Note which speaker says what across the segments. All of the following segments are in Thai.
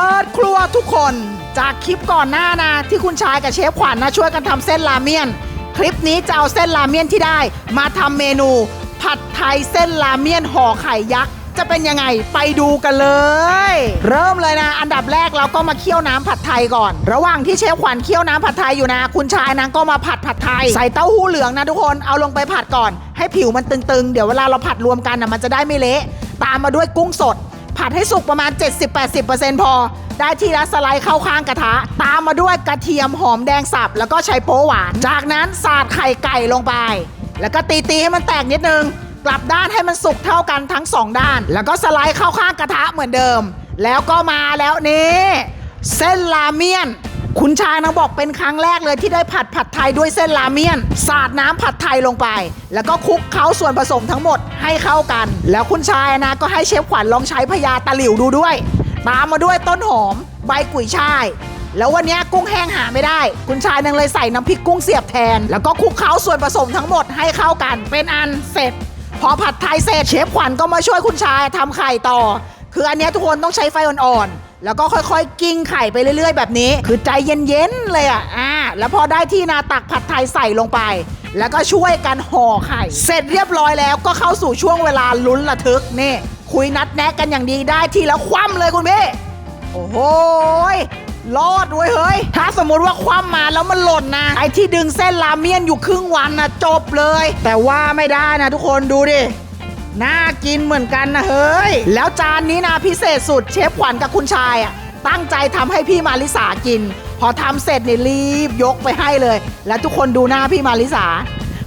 Speaker 1: ปิดครัวทุกคนจากคลิปก่อนหน้านะ ที่คุณชายกับเชฟขวัญนะช่วยกันทำเส้นราเมียน คลิปนี้จะเอาเส้นราเมียนที่ได้ มาทำเมนู ผัดไทยเส้นราเมียนห่อไข่ยักษ์จะเป็นยังไงไปดูกันเลย เริ่มเลยนะ อันดับแรกเราก็มาเคี่ยวน้ำผัดไทยก่อน ระหว่างที่เชฟขวัญเคี่ยวน้ำผัดไทยอยู่นะ คุณชายนางก็มาผัดผัดไทย ใส่เต้าหู้เหลืองนะทุกคนเอาลงไปผัดก่อน ให้ผิวมันตึงๆ เดี๋ยวเวลาเราผัดรวมกันนะมันจะได้ไม่เละตามมาด้วยกุ้งสด ผัดให้สุกประมาณ 70-80%พอ ได้ทีละสไลด์เข้าข้างกระทะ ตามมาด้วยกระเทียมหอมแดงสับ แล้วก็ใช้โป๊หวาน จากนั้นสาดไข่ไก่ลงไป แล้วก็ตีตีๆให้มันแตกนิดนึง กลับด้านให้มันสุกเท่ากันทั้งสองด้าน แล้วก็สไลด์เข้าข้างกระทะเหมือนเดิม แล้วก็มาแล้วนี่เส้นลาเมียน คุณชายนางบอกเป็นครั้งแรกเลยที่ได้ผัดผัดไทยด้วยเส้นราเมียน สาดน้ำผัดไทยลงไป แล้วก็คลุกเคล้าส่วนผสมทั้งหมดให้เข้ากัน แล้วคุณชายนะก็ให้เชฟขวัญลองใช้พญาตะหลิวดูด้วย ตามมาด้วยต้นหอม ใบกุยช่าย แล้ววันนี้กุ้งแห้งหาไม่ได้ คุณชายนางเลยใส่น้ำพริกกุ้งเสียบแทน แล้วก็คลุกเคล้าส่วนผสมทั้งหมดให้เข้ากัน เป็นอันเสร็จ พอผัดไทยเสร็จเชฟขวัญก็มาช่วยคุณชายทำไข่ต่อ คืออันเนี้ยทุกคนต้องใช้ไฟอ่อนๆ แล้วก็ค่อยๆ กิ้งไข่ไปเรื่อยๆ แบบนี้ คือใจเย็นๆ เลยอะ อ่า แล้วพอได้ที่นาตักผัดไทยใส่ลงไป แล้วก็ช่วยกันห่อไข่ เสร็จเรียบร้อยแล้วก็เข้าสู่ช่วงเวลาลุ้นระทึกนี่ คุยนัดแนะกันอย่างดีได้ทีแล้วคว่ำเลยคุณพี่ โอ้โหรอดเว้ยเฮ้ย ถ้าสมมติว่าคว่ำมาแล้วมันหล่นนะ ไอ้ที่ดึงเส้นราเมียนอยู่ครึ่งวันนะจบเลย แต่ว่าไม่ได้นะทุกคนดูดิ น่ากินเหมือนกันนะเฮ้ย แล้วจานนี้นะพิเศษสุดเชฟขวัญกับคุณชายอะตั้งใจทำให้พี่มาริสากิน พอทำเสร็จนี่รีบยกไปให้เลย แล้วทุกคนดูหน้าพี่มาริสา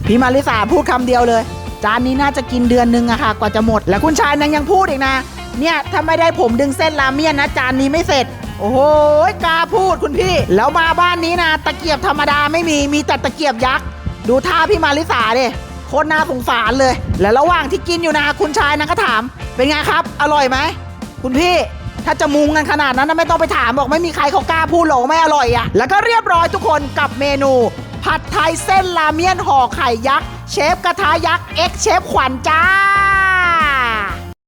Speaker 1: พี่มาริสาพูดคำเดียวเลย จานนี้น่าจะกินเดือนนึงอะค่ะกว่าจะหมด แล้วคุณชายนังยังพูดอีกนะ เนี่ยถ้าไม่ได้ผมดึงเส้นราเมียนนะจานนี้ไม่เสร็จ โอ้โหกล้าพูดคุณพี่ แล้วมาบ้านนี้นะ ตะเกียบธรรมดาไม่มีมีแต่ตะเกียบยักษ์ดูท่าพี่มาริสาดิ คตรน่าสงสารเลย แล้วระหว่างที่กินอยู่นะคุณชายนะก็ถาม เป็นไงครับ อร่อยไหมคุณพี่ถ้าจะมุงกันขนาดนั้นนะไม่ต้องไปถามบอกไม่มีใครเขากล้าพูดหรอกไม่อร่อยอะ่ะแล้วก็เรียบร้อยทุกคนกับเมนู ผัดไทยเส้นราเมียนห่อไข่ยักษ์เชฟกระทะยักษ์เอ็กเชฟขวัญจ้า